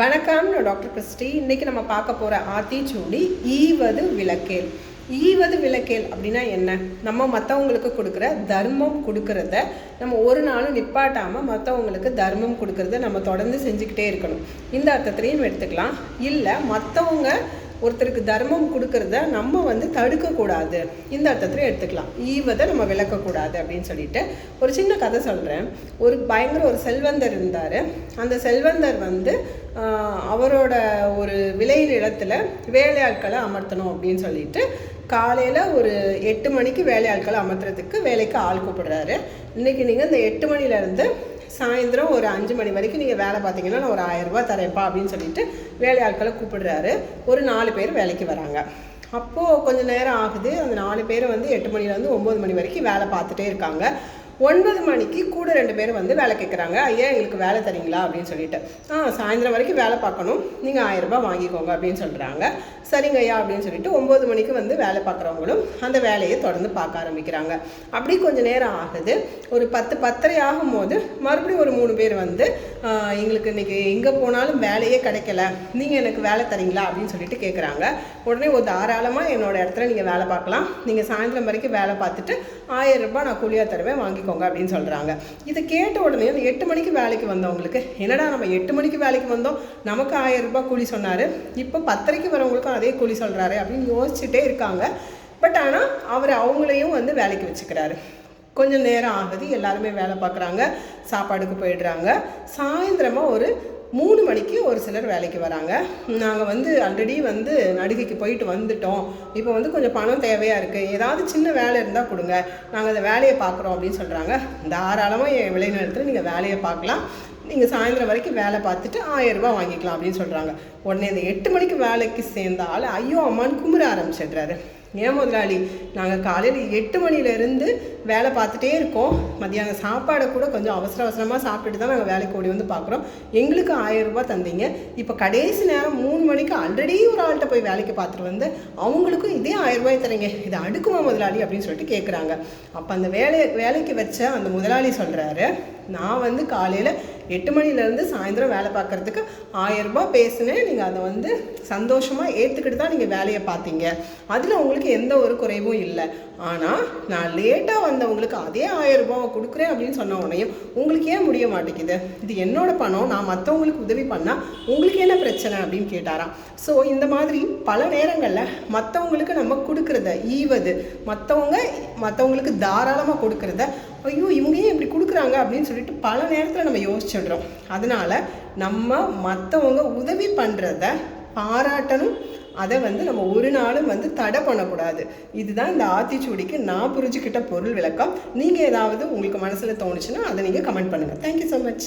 வணக்கம் நான் doctor Christie. இன்னைக்கு நம்ம பார்க்க போகிற ஆத்திச்சூடி ஈவது விளக்கேல். ஈவது விளக்கேல் அப்படின்னா என்ன? நம்ம மற்றவங்களுக்கு கொடுக்குற தர்மம் கொடுக்கறத நம்ம ஒரு நாளும் நிப்பாட்டாமல் மற்றவங்களுக்கு தர்மம் கொடுக்கறத நம்ம தொடர்ந்து செஞ்சுக்கிட்டே இருக்கணும். இந்த அர்த்தத்திலையும் எடுத்துக்கலாம். இல்லை மற்றவங்க ஒருத்தருக்கு தர்மம் கொடுக்கறத நம்ம வந்து தடுக்கக்கூடாது. இந்த அர்த்தத்தில் எடுத்துக்கலாம். ஈவதை நம்ம விளக்கக்கூடாது அப்படின்னு சொல்லிட்டு ஒரு சின்ன கதை சொல்கிறேன் ஒரு பயங்கர ஒரு செல்வந்தர் இருந்தார். அந்த செல்வந்தர் வந்து அவரோட ஒரு விளையில் இடத்துல வேலையாட்களை அமர்த்தணும் அப்படின்னு சொல்லிட்டு காலையில் ஒரு எட்டு மணிக்கு வேலையாட்களை அமர்த்துறதுக்கு வேலைக்கு ஆள் கூப்பிடுறாரு. இன்றைக்கி நீங்கள் இந்த எட்டு மணிலேருந்து சாயந்தரம் ஒரு அஞ்சு மணி வரைக்கும் நீங்கள் வேலை பார்த்தீங்கன்னா நான் ஒரு ஆயிரரூபா தரேன்ப்பா அப்படின்னு சொல்லிட்டு வேலையாட்களை கூப்பிடுறாரு. ஒரு நாலு பேர் வேலைக்கு வராங்க. அப்போது கொஞ்சம் நேரம் ஆகுது. அந்த நாலு பேர் வந்து எட்டு மணிலேருந்து ஒம்பது மணி வரைக்கும் வேலை பார்த்துட்டே இருக்காங்க. ஒன்பது மணிக்கு கூட ரெண்டு பேர் வந்து வேலை கேட்குறாங்க ஐயா எங்களுக்கு வேலை தரீங்களா? அப்படின்னு சொல்லிட்டு. ஆ சாயந்தரம் வரைக்கும் வேலை பார்க்கணும். நீங்கள் ஆயிரரூபா வாங்கிக்கோங்க அப்படின்னு சொல்கிறாங்க சரிங்க ஐயா அப்படின்னு சொல்லிட்டு ஒம்பது மணிக்கு வந்து வேலை பார்க்குறவங்களும் அந்த வேலையை தொடர்ந்து பார்க்க ஆரம்பிக்கிறாங்க. அப்படி கொஞ்சம் நேரம் ஆகுது. ஒரு பத்து பத்தரை ஆகும்போது மறுபடியும் ஒரு மூணு பேர் வந்து எங்களுக்கு இன்றைக்கி எங்கே போனாலும் வேலையே கிடைக்கல. நீங்கள் எனக்கு வேலை தரீங்களா? அப்படின்னு சொல்லிட்டு கேட்குறாங்க உடனே ஒரு தாராளமாக என்னோட இடத்துல நீங்கள் வேலை பார்க்கலாம். நீங்கள் சாயந்தரம் வரைக்கும் வேலை பார்த்துட்டு ஆயிரம் ரூபாய் நான் கூலியாக தருவேன் வாங்கிக்கோங்க. அப்படின்னு சொல்கிறாங்க இதை கேட்ட உடனே அந்த எட்டு மணிக்கு வேலைக்கு வந்தவங்களுக்கு என்னடா நம்ம எட்டு மணிக்கு வேலைக்கு வந்தோம் நமக்கு ஆயிரம் ரூபாய் கூலி சொன்னார் இப்போ பத்தரைக்கு வரவங்களுக்கும் அதே கூலி சொல்கிறாரு அப்படின்னு யோசிச்சுட்டே இருக்காங்க. பட் ஆனால் அவர் அவங்களையும் வந்து வேலைக்கு வச்சுக்கிறாரு. கொஞ்சம் நேரம் ஆகுது எல்லாருமே வேலை பார்க்குறாங்க சாப்பாடுக்கு போயிடுறாங்க. சாயந்தரமாக ஒரு மூணு மணிக்கு ஒரு சிலர் வேலைக்கு வராங்க. நாங்கள் வந்து ஆல்ரெடி வந்து நடிகைக்கு போயிட்டு வந்துட்டோம். இப்போ வந்து கொஞ்சம் பணம் தேவையாக இருக்குது ஏதாவது சின்ன வேலை இருந்தால் கொடுங்க. நாங்கள் அந்த வேலையை பார்க்குறோம் அப்படின்னு சொல்கிறாங்க தாராளமாக என் விளைநிலத்தில் நீங்கள் வேலையை பார்க்கலாம். நீங்கள் சாயந்தரம் வரைக்கும் வேலை பார்த்துட்டு ஆயிரம் வாங்கிக்கலாம் அப்படின்னு சொல்கிறாங்க உடனே இந்த எட்டு மணிக்கு வேலைக்கு சேர்ந்த ஆள் ஐயோ அம்மான்னு கும்பிட ஆரம்பிச்சிடுறாரு. ஏன் முதலாளி? நாங்கள் காலையில் எட்டு மணிலேருந்து வேலை பார்த்துட்டே இருக்கோம். மத்தியானம் சாப்பாடை கூட கொஞ்சம் அவசர அவசரமாக சாப்பிட்டுட்டு தான் நாங்கள் வேலைக்கு ஓடி வந்து பார்க்குறோம். எங்களுக்கு ஆயிரம் ரூபாய் தந்தீங்க. இப்போ கடைசி நேரம் மூணு மணிக்கு ஆல்ரெடி ஒரு ஆள்கிட்ட போய் வேலைக்கு பார்த்துட்டு வந்து அவங்களுக்கும் இதே ஆயிரம் ரூபாய் தரீங்க. இது அடுக்குமா முதலாளி அப்படின்னு சொல்லிட்டு கேட்குறாங்க அப்போ அந்த வேலை வேலைக்கு வச்ச அந்த முதலாளி சொல்கிறாரு நான் வந்து காலையில் எட்டு மணிலேருந்து சாயந்தரம் வேலை பார்க்குறதுக்கு ஆயிரம் ரூபாய் பேசினேன். நீங்கள் அதை வந்து சந்தோஷமாக ஏற்றுக்கிட்டு தான் நீங்கள் வேலையை பார்த்தீங்க. அதில் உங்களுக்கு எந்த ஒரு குறைவும் இல்லை. ஆனால் நான் லேட்டாக வந்தவங்களுக்கு அதே ஆயிரம் ரூபாவை கொடுக்குறேன் அப்படின்னு சொன்ன உடனேயும் உங்களுக்கு ஏன் முடிய மாட்டேங்குது? இது என்னோட பணம் நான் மற்றவங்களுக்கு உதவி பண்ணால் உங்களுக்கு என்ன பிரச்சனை அப்படின்னு கேட்டாராம். ஸோ இந்த மாதிரி பல நேரங்களில் மற்றவங்களுக்கு நம்ம கொடுக்குறத ஈவது மற்றவங்க மற்றவங்களுக்கு தாராளமாக கொடுக்குறத ஐயோ இவங்க ஏன் இப்படி கொடுக்குறாங்க அப்படின்னு சொல்லிட்டு பல நேரத்தில் நம்ம யோசிச்சிடுறோம். அதனால் நம்ம மற்றவங்க உதவி பண்ணுறத பாராட்டணும். அதை வந்து நம்ம ஒரு நாளும் வந்து தடை பண்ணக்கூடாது. இதுதான் இந்த ஆத்திச்சூடிக்கு நான் புரிஞ்சுக்கிட்ட பொருள் விளக்கம். நீங்கள் ஏதாவது உங்களுக்கு மனசில் தோணுச்சுன்னா அதை நீங்கள் கமெண்ட் பண்ணுங்கள் தேங்க்யூ ஸோ மச்